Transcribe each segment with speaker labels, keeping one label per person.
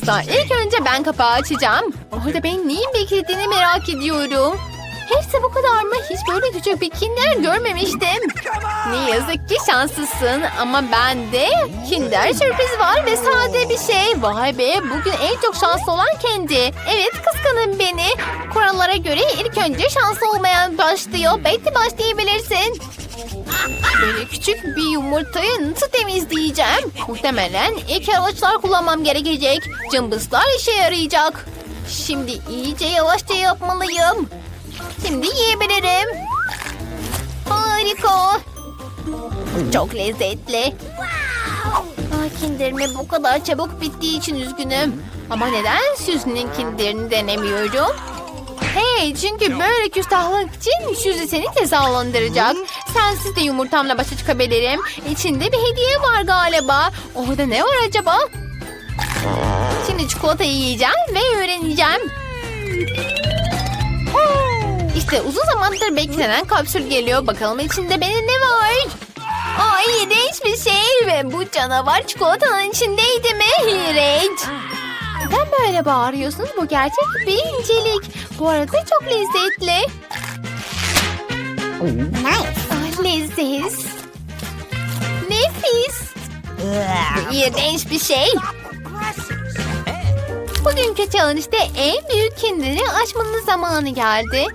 Speaker 1: kızlar. İlk önce ben kapağı açacağım. Orada benim neyin beklediğini merak ediyorum. Hepsi bu kadar mı? Hiç böyle küçük bir kinder görmemiştim. Ne yazık ki şanslısın ama bende kinder sürpriz var ve sade bir şey. Vay be bugün en çok şanslı olan kendi. Evet kıskanın beni. Kurallara göre ilk önce şanslı olmayan başlıyor. Belki başlayabilirsin. Böyle küçük bir yumurtayı nasıl temizleyeceğim? Muhtemelen ek araçlar kullanmam gerekecek. Cımbızlar işe yarayacak. Şimdi iyice yavaşça yapmalıyım. Şimdi yiyebilirim. Harika. Çok lezzetli. Ah, kinderime bu kadar çabuk bittiği için üzgünüm. Ama neden Suzy'nin kinderini denemiyorum? Hey çünkü böyle küstahlık için Suzy seni cezalandıracak. Sensiz de yumurtamla başa çıkabilirim. İçinde bir hediye var galiba. Orada ne var acaba? Şimdi çikolatayı yiyeceğim ve öğreneceğim. İşte uzun zamandır beklenen kapsül geliyor. Bakalım içinde benim ne var? Ay iğrenç bir şey ve bu canavar çikolatanın içindeydi mi? İğrenç. Neden böyle bağırıyorsunuz? Bu gerçek bir incelik. Bu arada çok lezzetli. Ah, leziz. Nefis. İğrenç bir şey. Bugünkü challenge'de en büyük kendini açmanın zamanı geldi.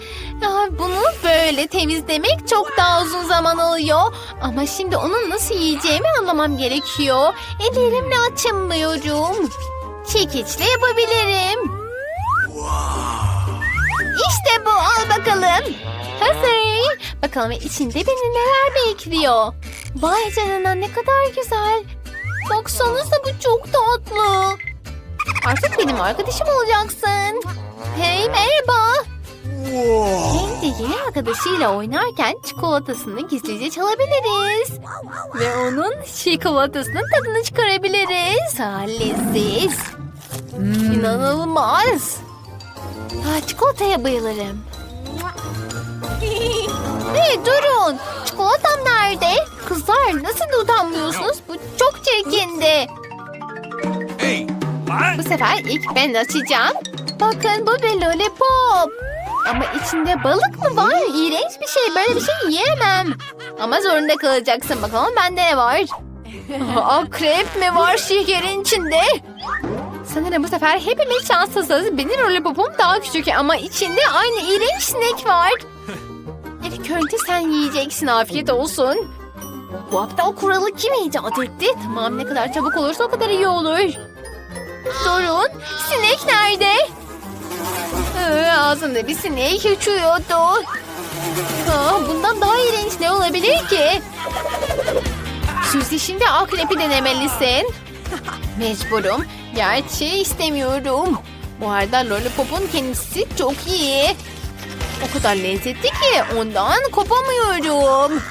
Speaker 1: Bunu böyle temizlemek çok daha uzun zaman alıyor. Ama şimdi onu nasıl yiyeceğimi anlamam gerekiyor. Ellerimle açamıyorum. Çekiçle yapabilirim. İşte bu al bakalım. Hazır. Bakalım içinde beni neler bekliyor. Vay canına ne kadar güzel. Baksanıza bu çok tatlı. Artık benim arkadaşım olacaksın. Hey merhaba. Kendi yeni arkadaşıyla oynarken çikolatasını gizlice çalabiliriz. Ve onun çikolatasının tadını çıkarabiliriz. Ha, leziz. İnanılmaz. Ha, çikolataya bayılırım. Hey durun. Çikolatam nerede? Kızlar nasıl utanmıyorsunuz? Bu çok çirkindi. Bu sefer ilk ben açacağım. Bakın bu bir lollipop. Ama içinde balık mı var? İğrenç bir şey. Böyle bir şey yiyemem. Ama zorunda kalacaksın. Bakalım bende ne var? Akrep mi var şekerin içinde? Sanırım bu sefer hepimiz şanssızız. Benim lollipopum daha küçük ama içinde aynı iğrenç sinek var. İlk önce sen yiyeceksin. Afiyet olsun. Bu aptal kuralı kim icat etti? Tamam ne kadar çabuk olursa o kadar iyi olur. Durun. Sinek nerede? Ee, ağzımda bir sinek uçuyordu. Aa, bundan daha iğrenç ne olabilir ki? Suzy şimdi akrepi denemelisin. Mecburum. Gerçi istemiyorum. Bu arada Lollipop'un kendisi çok iyi. O kadar lezzetli ki ondan kopamıyorum.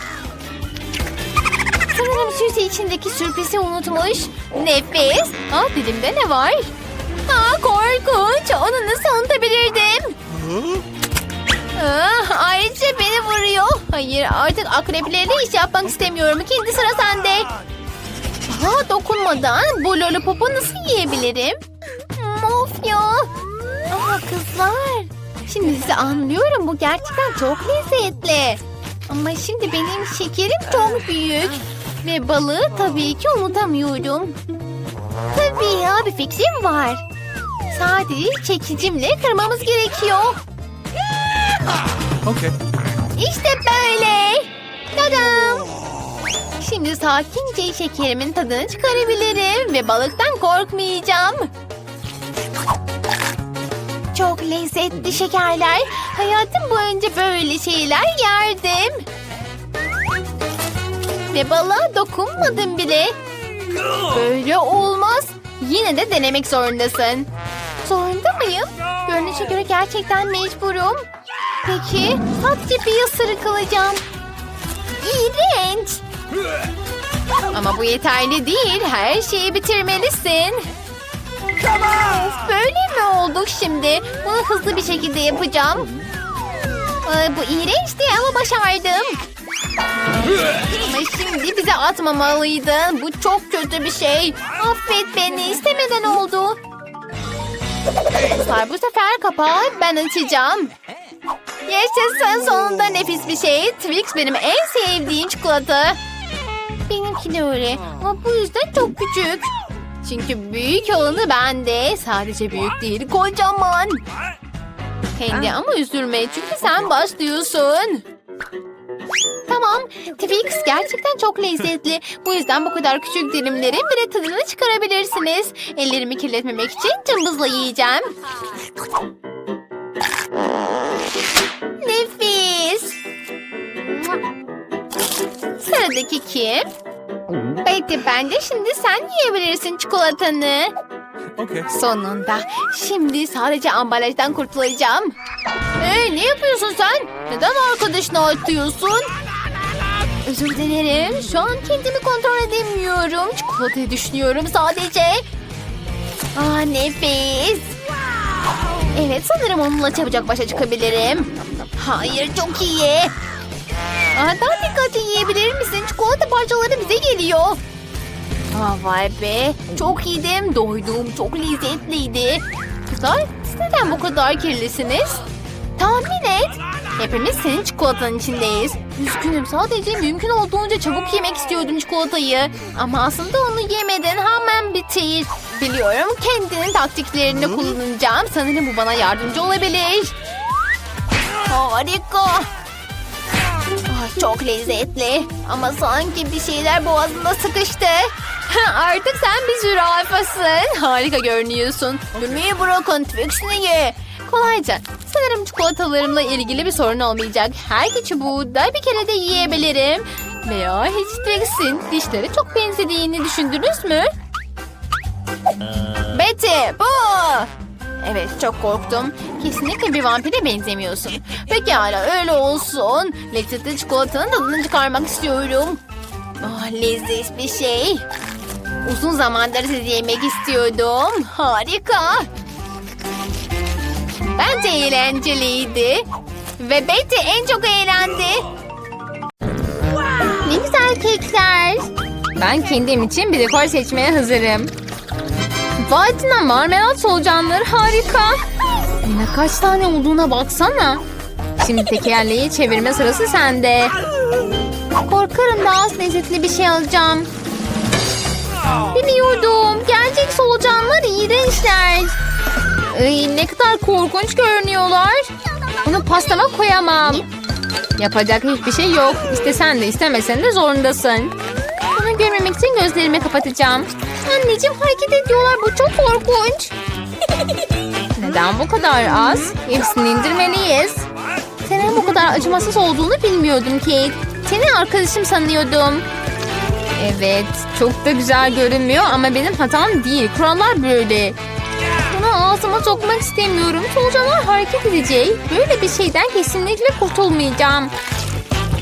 Speaker 1: Sanırım Suzy içindeki sürprizi unutmuş. Nefes. Aa, dilimde ne var? Aa, korkunç. Onu nasıl unutabilirdim? Aa, ayrıca beni vuruyor. Hayır artık akreplerle iş yapmak istemiyorum. İkinci sıra sende. Aa, dokunmadan bu lollipopu nasıl yiyebilirim? Of ya. Aa, kızlar. Şimdi sizi anlıyorum. Bu gerçekten çok lezzetli. Ama şimdi benim şekerim çok büyük. Ve balığı tabii ki unutamıyorum. Tabii ya bir fikrim var. Sadece çekicimle kırmamız gerekiyor.
Speaker 2: Okay.
Speaker 1: İşte böyle. Tadam. Şimdi sakince şekerimin tadını çıkarabilirim ve balıktan korkmayacağım. Çok lezzetli şekerler. Hayatım boyunca böyle şeyler yerdim. Ve balığa dokunmadım bile. Böyle olmaz. Yine de denemek zorundasın. Zorunda mıyım? Görünüşe göre gerçekten mecburum. Peki sadece bir ısırık alacağım. İğrenç. Ama bu yeterli değil. Her şeyi bitirmelisin. Of, böyle mi olduk şimdi? Bunu hızlı bir şekilde yapacağım. Ee, bu iğrençti ama başardım. Ama şimdi bize atmamalıydın. Bu çok kötü bir şey. Affet beni istemeden oldu. Kızlar bu sefer kapağı ben açacağım. Yaşasın sonunda nefis bir şey. Twix benim en sevdiğim çikolata. Benimki de öyle ama bu yüzden çok küçük. Çünkü büyük olanı bende. Sadece büyük değil kocaman. Kendi ama üzülme çünkü sen başlıyorsun. Tamam, Twix gerçekten çok lezzetli. Bu yüzden bu kadar küçük dilimlerin bile tadını çıkarabilirsiniz. Ellerimi kirletmemek için cımbızla yiyeceğim. Nefis. Sıradaki kim? Betty bence şimdi sen yiyebilirsin çikolatanı.
Speaker 2: Okay.
Speaker 1: Sonunda. Şimdi sadece ambalajdan kurtulacağım. Ee, ne yapıyorsun sen? Neden arkadaşına atıyorsun? Özür dilerim. Şu an kendimi kontrol edemiyorum. Çikolatayı düşünüyorum sadece. Aa nefis. Evet sanırım onunla çabucak başa çıkabilirim. Hayır çok iyi. Aa, daha dikkatli yiyebilir misin? Çikolata parçaları bize geliyor. Aa, vay be. Çok yedim. Doydum. Çok lezzetliydi. Kızlar siz neden bu kadar kirlisiniz? Tahmin et. Hepimiz senin çikolatanın içindeyiz. Üzgünüm sadece mümkün olduğunca çabuk yemek istiyordum çikolatayı. Ama aslında onu yemeden hemen bitir. Biliyorum kendinin taktiklerini kullanacağım. Sanırım bu bana yardımcı olabilir. Harika. Ah, çok lezzetli. Ama sanki bir şeyler boğazımda sıkıştı. Artık sen bir zürafasın. Harika görünüyorsun. Gülmeyi bırakın. Twix'ini ye. Kolayca. Sanırım çikolatalarımla ilgili bir sorun olmayacak. Her iki çubuğu da bir kere de yiyebilirim. Veya hiç Twix'in dişleri çok benzediğini düşündünüz mü? Betty bu. Evet çok korktum. Kesinlikle bir vampire benzemiyorsun. Pekala öyle olsun. Lezzetli çikolatanın tadını çıkarmak istiyorum. Ah leziz bir şey. Uzun zamandır sizi yemek istiyordum. Harika. Bence eğlenceliydi. Ve Betty en çok eğlendi. Ne güzel kekler. Ben kendim için bir dekor seçmeye hazırım. Vati'na marmelat solucanları harika. Yine kaç tane olduğuna baksana. Şimdi tekerleği çevirme sırası sende. Korkarım daha az lezzetli bir şey alacağım. Biliyordum. Gerçek solucanlar iğrençler. Ay, ne kadar korkunç görünüyorlar. Bunu pastama koyamam. Yapacak hiçbir şey yok. İstesen de istemesen de zorundasın. Bunu görmemek için gözlerimi kapatacağım. Anneciğim hareket ediyorlar. Bu çok korkunç. Neden bu kadar az? Hepsini indirmeliyiz. Senin bu kadar acımasız olduğunu bilmiyordum Kate. Seni arkadaşım sanıyordum. Evet, çok da güzel görünmüyor ama benim hatam değil. Kurallar böyle. Bunu ağzıma sokmak istemiyorum. Solucanlar hareket edecek. Böyle bir şeyden kesinlikle kurtulmayacağım.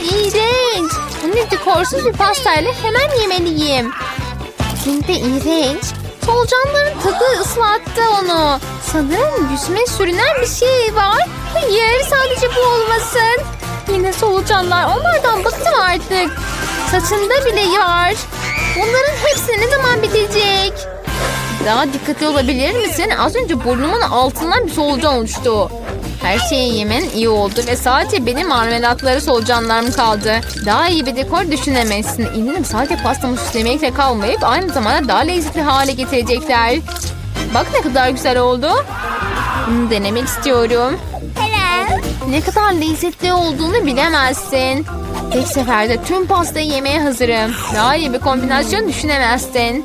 Speaker 1: İğrenç. Bunu dekorsuz bir pastayla hemen yemeliyim. Hem de iğrenç. Solucanların tadı ıslattı onu. Sanırım yüzüme sürünen bir şey var. Hayır sadece bu olmasın. Yine solucanlar. Onlardan bıktım artık. Saçında bile var. Bunların hepsi ne zaman bitecek? Daha dikkatli olabilir misin? Az önce burnumun altından bir solucan uçtu. Her şeyi yemen iyi oldu ve sadece benim marmelatları solucanlarım kaldı. Daha iyi bir dekor düşünemezsin. Eminim sadece pastamı süslemekle kalmayıp aynı zamanda daha lezzetli hale getirecekler. Bak ne kadar güzel oldu. Bunu denemek istiyorum. Ne kadar lezzetli olduğunu bilemezsin. Tek seferde tüm pastayı yemeye hazırım. Daha iyi bir kombinasyon düşünemezsin.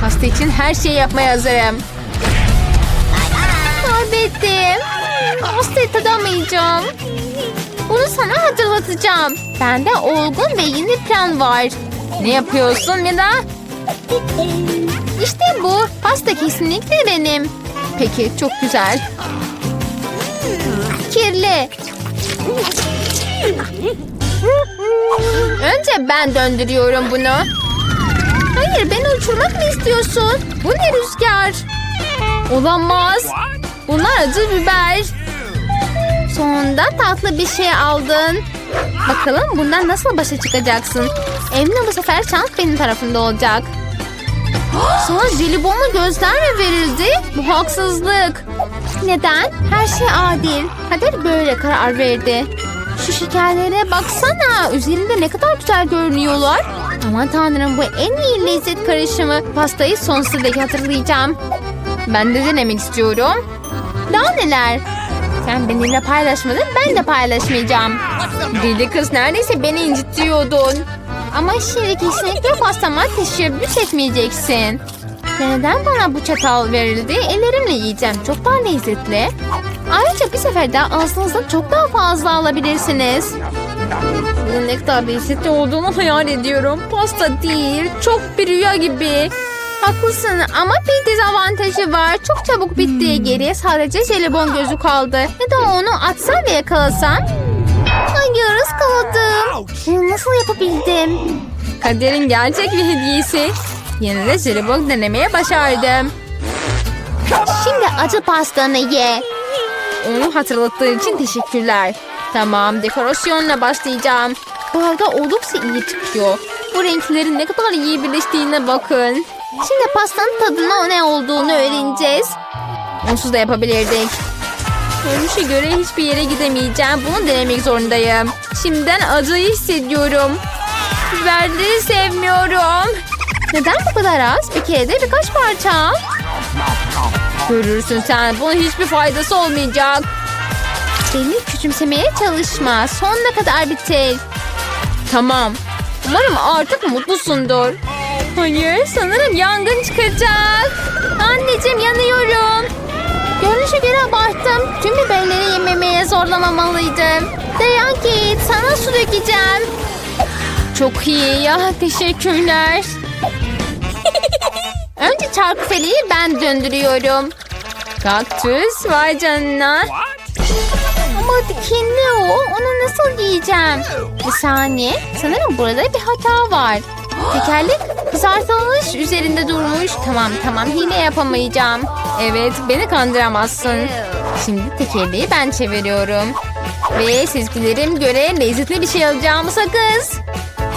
Speaker 1: Pasta için her şeyi yapmaya hazırım. Kaybettim. Pastayı tadamayacağım. Bunu sana hatırlatacağım. Bende olgun ve yeni plan var. Ne yapıyorsun Mila? İşte bu. Pasta kesinlikle benim. Peki çok güzel. Kirli. Önce ben döndürüyorum bunu. Hayır beni uçurmak mı istiyorsun? Bu ne rüzgar? Olamaz. Bunlar acı biber. Sonunda tatlı bir şey aldın. Bakalım bundan nasıl başa çıkacaksın? Eminim bu sefer şans benim tarafımda olacak. Sana jelibonla gözler mi verildi? Bu haksızlık. Neden? Her şey adil. Kader böyle karar verdi. Şu şekerlere baksana. Üzerinde ne kadar güzel görünüyorlar. Aman tanrım bu en iyi lezzet karışımı. Pastayı sonsuza dek hatırlayacağım. Ben de denemek istiyorum. Daha neler? Sen benimle paylaşmadın ben de paylaşmayacağım. Deli kız neredeyse beni incitiyordun. Ama şimdi kesinlikle pastama teşebbüs etmeyeceksin. Neden bana bu çatal verildi? Ellerimle yiyeceğim. Çok daha lezzetli. Ayrıca bir seferde ağzınızdan çok daha fazla alabilirsiniz. Bunun ne kadar lezzetli olduğunu hayal ediyorum. Pasta değil, çok bir rüya gibi. Haklısın ama bir dezavantajı var. Çok çabuk bitti. Geriye sadece jelibon gözü kaldı. Ya da onu atsam ve yakalasam. Hayır ıskaladım. Bunu nasıl yapabildim? Kaderin gerçek bir hediyesi. Yine de jelibon denemeye başardım. Şimdi acı pastanı ye. Onu hatırlattığı için teşekkürler. Tamam dekorasyonla başlayacağım. Bu arada oldukça iyi çıkıyor. Bu renklerin ne kadar iyi birleştiğine bakın. Şimdi pastanın tadına ne olduğunu öğreneceğiz. Onsuz da yapabilirdik. Görünüşe göre hiçbir yere gidemeyeceğim. Bunu denemek zorundayım. Şimdiden acıyı hissediyorum. Biberleri sevmiyorum. Neden bu kadar az? Bir kere de birkaç parça. Görürsün sen. Bunun hiçbir faydası olmayacak. Beni küçümsemeye çalışma. Sonuna kadar bitir. Tamam. Umarım artık mutlusundur. Hayır sanırım yangın çıkacak. Anneciğim yanıyorum. Görünüşe göre abarttım. Tüm biberleri yememeye zorlamamalıydım. Dayan git sana su dökeceğim. Çok iyi ya teşekkürler. Önce çarkıfeleyi ben döndürüyorum. Kaktüs vay canına. Dikenli o. Onu nasıl giyeceğim? Bir saniye. Sanırım burada bir hata var. Tekerlek kızartılmış üzerinde durmuş. Tamam tamam hile yapamayacağım. Evet beni kandıramazsın. Şimdi tekerleği ben çeviriyorum. Ve sezgilerim göre lezzetli bir şey alacağımı sakız.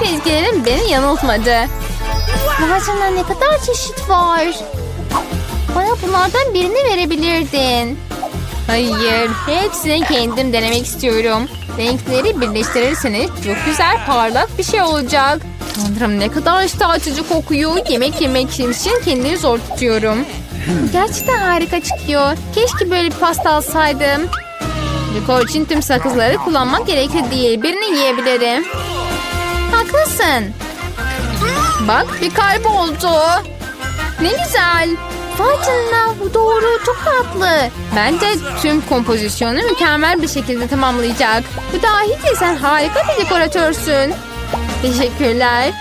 Speaker 1: Sezgilerim beni yanıltmadı. Ağacında ne kadar çeşit var. Bana bunlardan birini verebilirdin. Hayır, hepsini kendim denemek istiyorum. Renkleri birleştirirseniz çok güzel parlak bir şey olacak. Tanrım ne kadar iştah açıcı kokuyor. Yemek yemek için kendimi zor tutuyorum. Gerçekten harika çıkıyor. Keşke böyle bir pasta alsaydım. Dekor için tüm sakızları kullanmak gerekli değil. Birini yiyebilirim. Haklısın. Bak bir kalp oldu. Ne güzel. Vay bu doğru çok tatlı. Bence tüm kompozisyonu mükemmel bir şekilde tamamlayacak. Bu dahi sen harika bir dekoratörsün. Teşekkürler.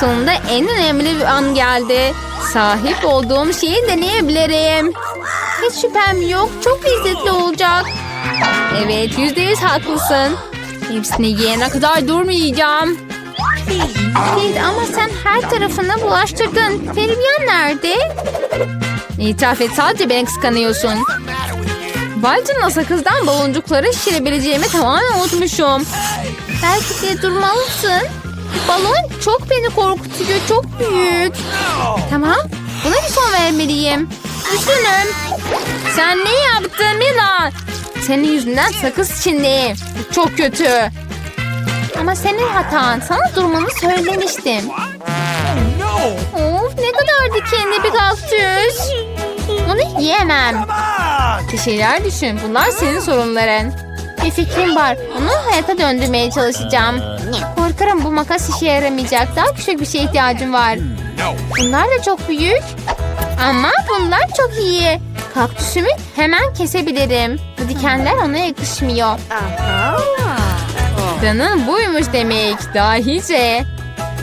Speaker 1: Sonunda en önemli bir an geldi. Sahip olduğum şeyi deneyebilirim. Hiç şüphem yok. Çok lezzetli olacak. Evet yüzde yüz haklısın. Hepsini yiyene kadar durmayacağım. Kate ama sen her tarafına bulaştırdın. Feribyan nerede? İtiraf et sadece beni kıskanıyorsun. Canına sakızdan baloncukları şişirebileceğimi tamamen unutmuşum. Belki de durmalısın. Balon çok beni korkutuyor. Çok büyük. Tamam. Buna bir son vermeliyim. Üzgünüm. Sen ne yaptın Mila? Senin yüzünden sakız. Bu çok kötü. Ama senin hatan. Sana durmanı söylemiştim. Of ne kadar dikenli bir kaktüs. Bunu yiyemem. Bir şeyler düşün. Bunlar senin sorunların. Bir fikrim var. Onu hayata döndürmeye çalışacağım. Korkarım bu makas işe yaramayacak. Daha küçük bir şeye ihtiyacım var. Bunlar da çok büyük. Ama bunlar çok iyi. Kaktüsümü hemen kesebilirim. Bu dikenler ona yakışmıyor. Planın buymuş demek. Dahice.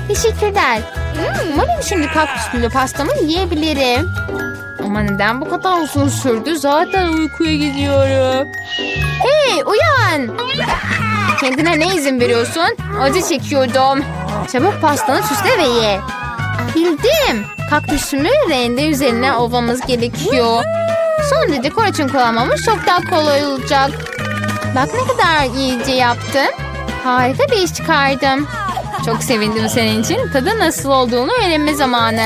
Speaker 1: Teşekkürler. Umarım şimdi kaktüslü pastamı yiyebilirim.
Speaker 3: Ama neden bu kadar uzun sürdü? Zaten uykuya gidiyorum. Hey uyan! Kendine ne izin veriyorsun? Acı çekiyordum. Çabuk pastanı süsle ve ye. Bildim. Kaktüsümü rende üzerine ovamız gerekiyor. Sonra dekor için kullanmamız çok daha kolay olacak. Bak ne kadar iyice yaptım. Harika bir iş çıkardım. Çok sevindim senin için. Tadı nasıl olduğunu öğrenme zamanı.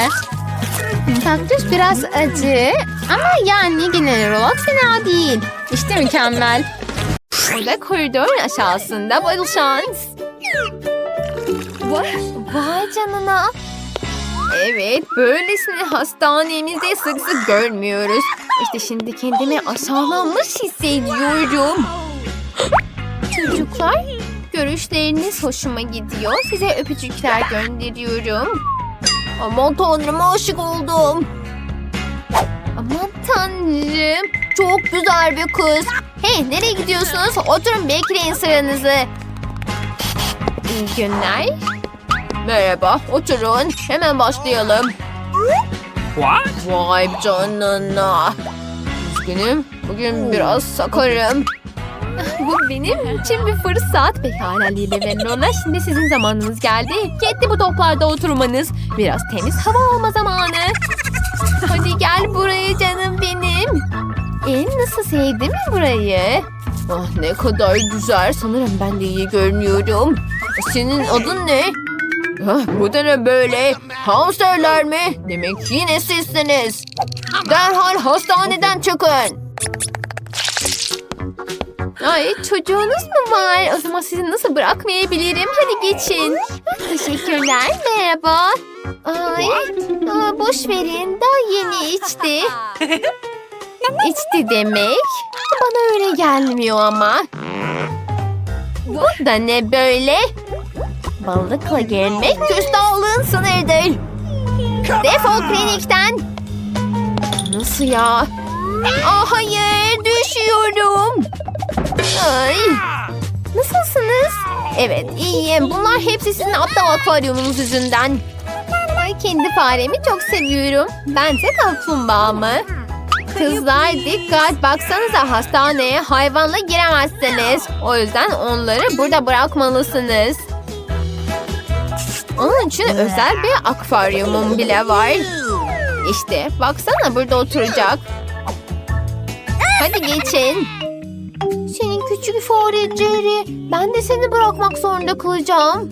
Speaker 3: Kaktüs biraz acı ama yani genel olarak fena değil. İşte mükemmel.
Speaker 1: Burada koridorun aşağısında bol şans. Vay, canına. Evet, böylesini hastanemizde sık sık görmüyoruz. İşte şimdi kendimi aşağılanmış hissediyorum. Çocuklar, görüşleriniz hoşuma gidiyor. Size öpücükler gönderiyorum. Aman tanrım aşık oldum. Aman tanrım. Çok güzel bir kız. Hey nereye gidiyorsunuz? Oturun bekleyin sıranızı. İyi günler. Merhaba oturun. Hemen başlayalım.
Speaker 2: What?
Speaker 1: Vay canına. Üzgünüm. Bugün biraz sakarım. Bu benim için bir fırsat. Pekala Lili ve Nona. Şimdi sizin zamanınız geldi. Yetti bu toplarda oturmanız. Biraz temiz hava alma zamanı. Hadi gel buraya canım benim. E, nasıl sevdin mi burayı? Ah ne kadar güzel. Sanırım ben de iyi görünüyorum. Senin adın ne? Ah, bu da ne böyle? Hamsterler mi? Demek yine sizsiniz. Derhal hastaneden çıkın. Ay çocuğunuz mu var? O zaman sizi nasıl bırakmayabilirim? Hadi geçin. Teşekkürler. Merhaba. Ay, aa, boş verin. Daha yeni içti. İçti demek. Bana öyle gelmiyor ama. Bu da ne böyle? Balıkla gelmek küstahlığın sınırdır. Defol klinikten. Nasıl ya? Ah hayır düşüyorum. Ay. Nasılsınız? Evet iyiyim. Bunlar hepsi sizin aptal akvaryumunuz yüzünden. Ay kendi faremi çok seviyorum. Bense kaplumbağamı. Kızlar dikkat baksanıza hastaneye hayvanla giremezsiniz. O yüzden onları burada bırakmalısınız. Onun için özel bir akvaryumum bile var. İşte baksana burada oturacak. Hadi geçin. Küçük fare Jerry. Ben de seni bırakmak zorunda kalacağım.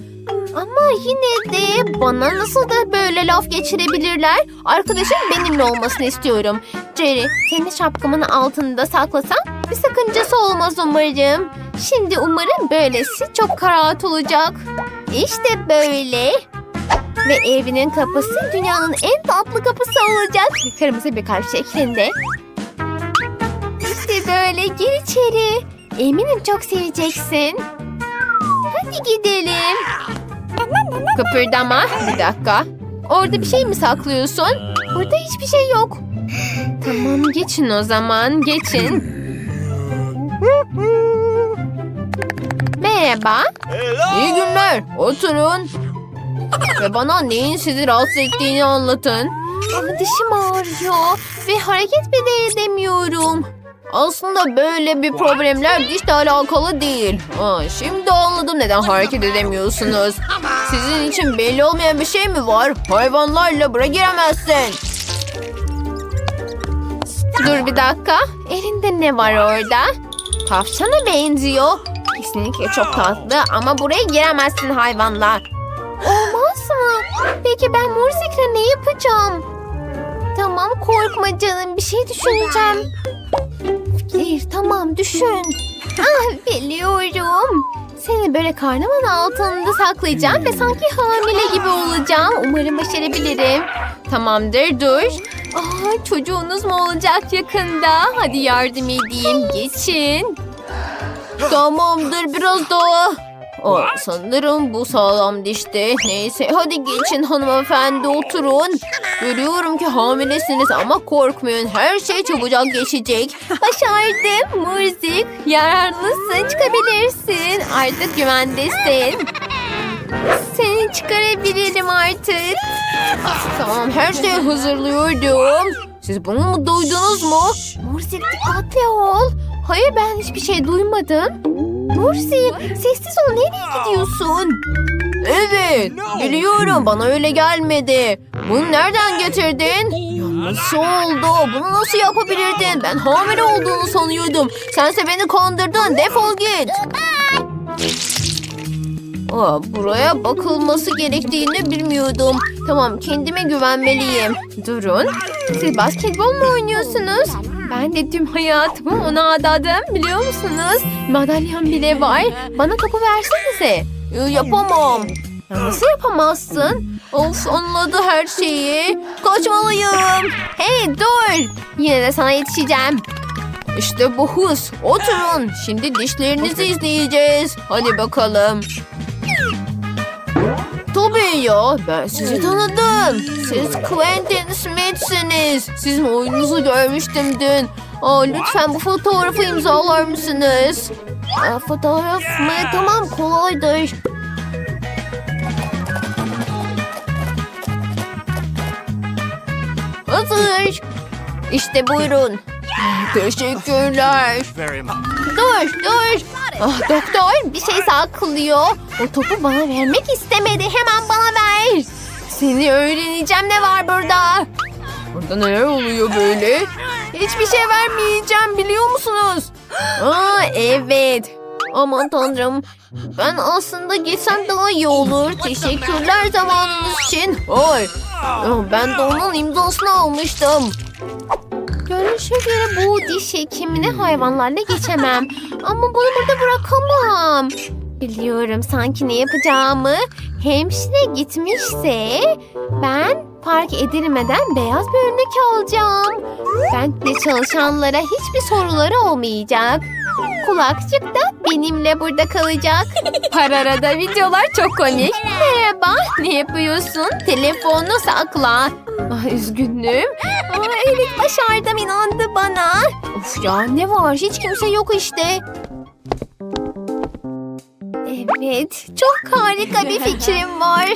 Speaker 1: Ama yine de bana nasıl da böyle laf geçirebilirler? Arkadaşım benimle olmasını istiyorum. Jerry, seni şapkamın altında saklasam bir sakıncası olmaz umarım. Şimdi umarım böylesi çok rahat olacak. İşte böyle. Ve evinin kapısı dünyanın en tatlı kapısı olacak. Kırmızı bir kalp şeklinde. İşte böyle gir içeri. Eminim çok seveceksin. Hadi gidelim. Kıpırdama. Bir dakika. Orada bir şey mi saklıyorsun? Burada hiçbir şey yok. Tamam geçin o zaman. Geçin. Merhaba. İyi günler. Oturun. Ve bana neyin sizi rahatsız ettiğini anlatın. Ama dişim ağrıyor ve hareket bile edemiyorum. Aslında böyle bir problemler dişle alakalı değil. Aa, şimdi anladım neden hareket edemiyorsunuz. Sizin için belli olmayan bir şey mi var? Hayvanlarla buraya giremezsin. Dur bir dakika. Elinde ne var orada? Tavşana benziyor. Kesinlikle çok tatlı ama buraya giremezsin hayvanla. Olmaz mı? Peki ben Mursik'le ne yapacağım? Tamam korkma canım bir şey düşüneceğim. Fikir tamam düşün. Ah biliyorum. Seni böyle karnımın altında saklayacağım ve sanki hamile gibi olacağım. Umarım başarabilirim. Tamamdır dur. Aa, çocuğunuz mu olacak yakında? Hadi yardım edeyim geçin. Tamamdır biraz daha. Aa, sanırım bu sağlam dişti. Neyse hadi geçin hanımefendi oturun. Görüyorum ki hamilesiniz ama korkmayın. Her şey çabucak geçecek. Başardım Murzik. Yararlısın çıkabilirsin. Artık güvendesin. Seni çıkarabilirim artık. Tamam her şeyi hazırlıyorum.
Speaker 3: Siz bunu mu duydunuz mu?
Speaker 1: Mursi dikkatli ol. Hayır ben hiçbir şey duymadım. Mursi sessiz ol nereye gidiyorsun?
Speaker 3: Evet, biliyorum bana öyle gelmedi. Bunu nereden getirdin? Ya nasıl oldu? Bunu nasıl yapabilirdin? Ben hamile olduğunu sanıyordum. Sense beni kandırdın. Defol git. Aa, buraya bakılması gerektiğini bilmiyordum. Tamam, kendime güvenmeliyim. Durun.
Speaker 1: Siz basketbol mu oynuyorsunuz? Ben de tüm hayatımı ona adadım biliyor musunuz? Madalyam bile var. Bana topu versenize.
Speaker 3: Ya, yapamam.
Speaker 1: Nasıl yapamazsın?
Speaker 3: Of anladı her şeyi. Kaçmalıyım.
Speaker 1: Hey dur. Yine de sana yetişeceğim.
Speaker 3: İşte bu hız. Oturun. Şimdi dişlerinizi izleyeceğiz. Hadi bakalım. Ya. Ben sizi tanıdım. Siz Quentin Smith'siniz. Sizin oyununuzu görmüştüm dün. Aa, lütfen bu fotoğrafı imzalar mısınız? Aa, fotoğraf mı? Tamam kolaydır. Hazır. İşte buyurun. Teşekkürler.
Speaker 1: Dur dur. Ah, doktor bir şey saklıyor. O topu bana vermek istemedi. Hemen bana ver. Seni öğreneceğim ne var burada.
Speaker 3: Burada neler oluyor böyle?
Speaker 1: Hiçbir şey vermeyeceğim biliyor musunuz?
Speaker 3: Aa evet. Aman tanrım. Ben aslında gitsem daha iyi olur. Teşekkürler zamanınız için. Oy. Ben de onun imzasını almıştım.
Speaker 1: Görünüşe göre bu diş hekimine hayvanlarla geçemem. Ama bunu burada bırakamam. Biliyorum sanki ne yapacağımı. Hemşire gitmişse ben park edilmeden beyaz bir örnek alacağım. Bentle çalışanlara hiçbir soruları olmayacak. Kulakçık da benimle burada kalacak. Pararada videolar çok komik. Merhaba, ne yapıyorsun? Telefonu sakla. Ah, üzgünüm. Aa, evet başardım inandı bana. Of ya ne var hiç kimse yok işte. Evet çok harika bir fikrim var.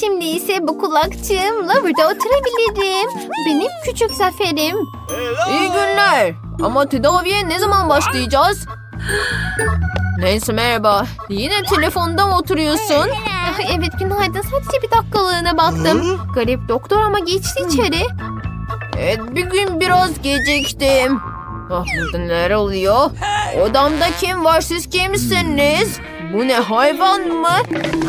Speaker 1: Şimdi ise bu kulakçığımla burada oturabilirim. Benim küçük zaferim.
Speaker 3: İyi günler. Ama tedaviye ne zaman başlayacağız? Neyse merhaba. Yine telefonda mı oturuyorsun?
Speaker 1: Ah, evet günaydın sadece bir dakikalığına baktım. Garip doktor ama geçti içeri.
Speaker 3: Evet bir gün biraz geciktim. Ah burada neler oluyor? Odamda kim var siz kimsiniz? Bu ne hayvan mı?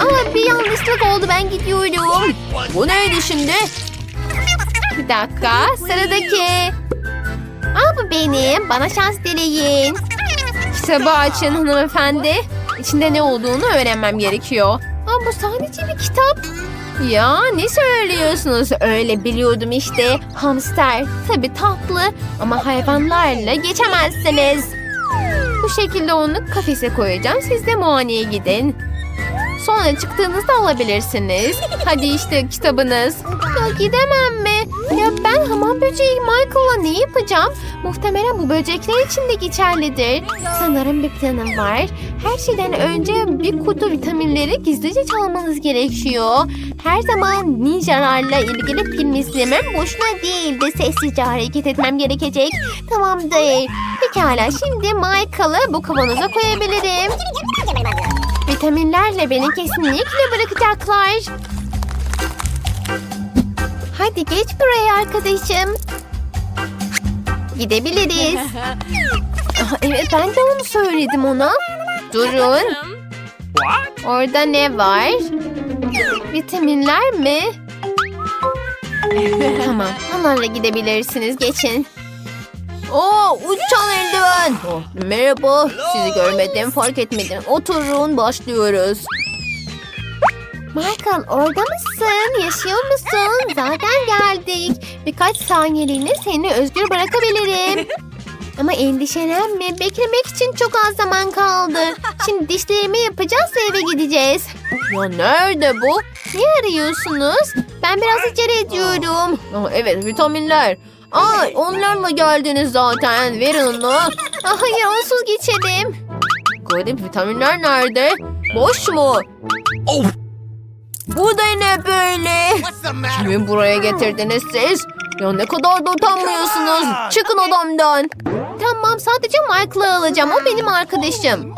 Speaker 1: Ama bir yanlışlık oldu ben gidiyorum.
Speaker 3: Bu neydi şimdi?
Speaker 1: Bir dakika sıradaki. Aa bu benim bana şans dileyin. Kitabı açın hanımefendi. İçinde ne olduğunu öğrenmem gerekiyor. Aa bu sadece bir kitap. Ya ne söylüyorsunuz? Öyle biliyordum işte. Hamster. Tabii tatlı ama hayvanlarla geçemezsiniz. Bu şekilde onu kafese koyacağım. Siz de muayeneye gidin. Sonra çıktığınızda alabilirsiniz. Hadi işte kitabınız. Ya gidemem mi? Ya ben hamam böceği Michael'la ne yapacağım? Muhtemelen bu böcekler için de geçerlidir. Sanırım bir planım var. Her şeyden önce bir kutu vitaminleri gizlice çalmanız gerekiyor. Her zaman ninjalarla ilgili film izlemem boşuna değildi. Sessizce hareket etmem gerekecek. Tamamdır. Pekala şimdi Michael'ı bu kavanoza koyabilirim. Vitaminlerle beni kesinlikle bırakacaklar. Hadi geç buraya arkadaşım. Gidebiliriz. Aha, evet ben de onu söyledim ona. Durun. Orada ne var? Vitaminler mi? tamam. Onlarla gidebilirsiniz. Geçin.
Speaker 3: Oo uçan eldiven. Oh, merhaba. Sizi görmedim fark etmedim. Oturun başlıyoruz.
Speaker 1: Michael orada mısın? Yaşıyor musun? Zaten geldik. Birkaç saniyeliğine seni özgür bırakabilirim. Ama endişelenme. Beklemek için çok az zaman kaldı. Şimdi dişlerimi yapacağız ve eve gideceğiz.
Speaker 3: Ya nerede bu?
Speaker 1: Ne arıyorsunuz? Ben biraz acele ediyorum.
Speaker 3: Aa, evet vitaminler. Aa onlarla geldiniz zaten. Verin onu.
Speaker 1: Ah, hayır onsuz geçelim.
Speaker 3: Garip vitaminler nerede? Boş mu?
Speaker 2: Oh,
Speaker 3: Bu da ne böyle? Kimi buraya getirdiniz siz?
Speaker 1: Ya ne kadar da utanmıyorsunuz. Çıkın odamdan. Tamam sadece Michael'ı alacağım. O benim arkadaşım.